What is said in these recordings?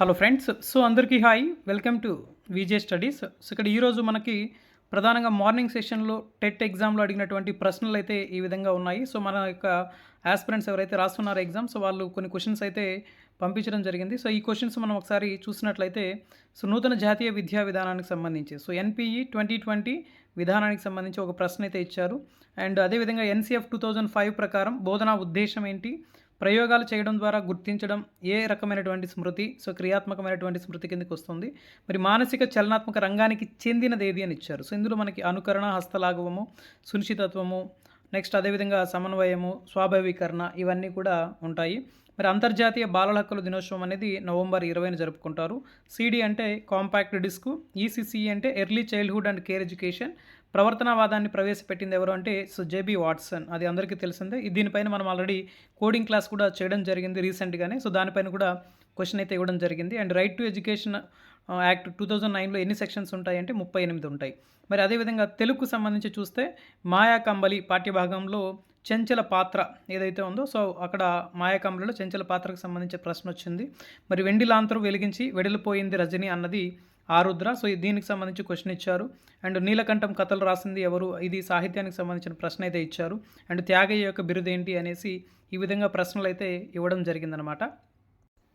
Hello friends so అందరికీ hi welcome to VJ studies so ఇక్కడ ఈరోజు మనకి ప్రధానంగా మార్నింగ్ సెషన్లో టెట్ ఎగ్జామ్లో అడిగినటువంటి ప్రశ్నలు అయితే ఈ విధంగా ఉన్నాయి. సో మన యొక్క ఆస్పిరెంట్స్ ఎవరైతే రాస్తున్నారో ఎగ్జామ్ సో వాళ్ళు కొన్ని క్వశ్చన్స్ అయితే పంపించడం జరిగింది. సో ఈ క్వశ్చన్స్ మనం ఒకసారి చూసినట్లయితే సో నూతన జాతీయ విద్యా విధానానికి సంబంధించి సో ఎన్పిఈ ట్వంటీ ట్వంటీ విధానానికి సంబంధించి ఒక ప్రశ్న అయితే ఇచ్చారు. అండ్ అదేవిధంగా ఎన్సీఎఫ్ టూ థౌజండ్ ఫైవ్ ప్రకారం బోధనా ఉద్దేశం ఏంటి? ప్రయోగాలు చేయడం ద్వారా గుర్తించడం ఏ రకమైనటువంటి స్మృతి సో క్రియాత్మకమైనటువంటి స్మృతి కిందకి వస్తుంది. మరి మానసిక చలనాత్మక రంగానికి చెందినది ఏది అని ఇచ్చారు. సో ఇందులో మనకి అనుకరణ హస్తలాఘవము సునిశ్చితత్వము నెక్స్ట్ అదేవిధంగా సమన్వయము స్వాభావీకరణ ఇవన్నీ కూడా ఉంటాయి. మరి అంతర్జాతీయ బాలల హక్కుల దినోత్సవం అనేది నవంబర్ ఇరవైన జరుపుకుంటారు. సిడి అంటే కాంపాక్ట్ డిస్క్ ఈసీసీ అంటే early childhood and care education. ప్రవర్తనవాదాన్ని ప్రవేశపెట్టింది ఎవరు అంటే సో జేబీ వాట్సన్. అది అందరికీ తెలిసిందే. దీనిపైన మనం ఆల్రెడీ కోడింగ్ క్లాస్ కూడా చేయడం జరిగింది రీసెంట్గానే. సో దానిపైన కూడా క్వశ్చన్ అయితే ఇవ్వడం జరిగింది. And right to education act two thousand నైన్లో ఎన్ని సెక్షన్స్ ఉంటాయంటే ముప్పై ఎనిమిది ఉంటాయి. మరి అదేవిధంగా తెలుగుకు సంబంధించి చూస్తే మాయా కంబలి పాఠ్యభాగంలో చెంచల పాత్ర ఏదైతే ఉందో సో అక్కడ మాయాకంబలిలో చెంచల పాత్రకు సంబంధించిన ప్రశ్న వచ్చింది. మరి వెండి లాంతరు వెలిగించి వెడలిపోయింది రజని అన్నది ఆరుద్ర. సో దీనికి సంబంధించి క్వశ్చన్ ఇచ్చారు. అండ్ నీలకంఠం కథలు రాసింది ఎవరు? ఇది సాహిత్యానికి సంబంధించిన ప్రశ్న అయితే ఇచ్చారు. అండ్ త్యాగయ్య యొక్క బిరుదేంటి అనేసి ఈ విధంగా ప్రశ్నలు అయితే ఇవ్వడం జరిగిందనమాట.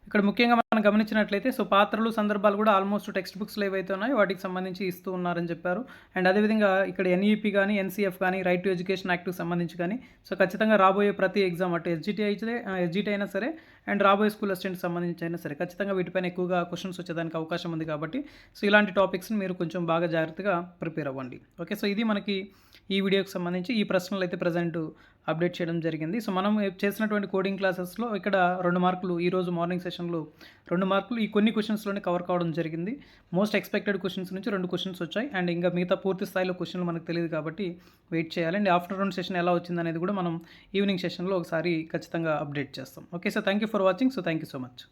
ఇక్కడ ముఖ్యంగా మనం గమనించినట్లయితే సో పాత్రలు సందర్భాలు కూడా ఆల్మోస్ట్ టెక్స్ట్ బుక్స్లో ఏవైతే ఉన్నాయో వాటికి సంబంధించి ఇస్తూ ఉన్నారని చెప్పారు. అండ్ అదేవిధంగా ఇక్కడ ఎన్ఈపీ కానీ ఎన్సీఎఫ్ కానీ రైట్ టు ఎడ్యుకేషన్ యాక్ట్కి సంబంధించి కానీ సో ఖచ్చితంగా రాబోయే ప్రతి ఎగ్జామ్ అటు ఎస్జిటి అయితే ఎస్జిటి అయినా సరే అండ్ రాబోయే స్కూల్ అసిస్టెంట్ సంబంధించి అయినా సరే ఖచ్చితంగా వీటిపైన ఎక్కువగా క్వశ్చన్స్ వచ్చేదానికి అవకాశం ఉంది కాబట్టి సో ఇలాంటి టాపిక్స్ని మీరు కొంచెం బాగా జాగ్రత్తగా ప్రిపేర్ అవ్వండి. ఓకే సో ఇది మనకి ఈ వీడియోకి సంబంధించి ఈ ప్రశ్నలు అయితే ప్రజెంట్ అప్డేట్ చేయడం జరిగింది. సో మనం చేసినటువంటి కోడింగ్ క్లాసెస్లో ఇక్కడ రెండు మార్కులు ఈరోజు మార్నింగ్ సెషన్లో రెండు మార్కులు ఈ కొన్ని క్వశ్చన్స్లోనే కవర్ కావడం జరిగింది. మోస్ట్ ఎక్స్పెక్టెడ్ క్వశ్చన్స్ నుంచి రెండు క్వశ్చన్స్ వచ్చాయి. అండ్ ఇంకా మిగతా పూర్తి స్థాయిలో క్వశ్చన్లు మనకు తెలియదు కాబట్టి వెయిట్ చేయాలి. అండ్ ఆఫ్టర్నూన్ సెషన్ ఎలా వచ్చింది అనేది కూడా మనం ఈవినింగ్ సెషన్లో ఒకసారి ఖచ్చితంగా అప్డేట్ చేస్తాం. Okay sir thank you for watching so thank you so much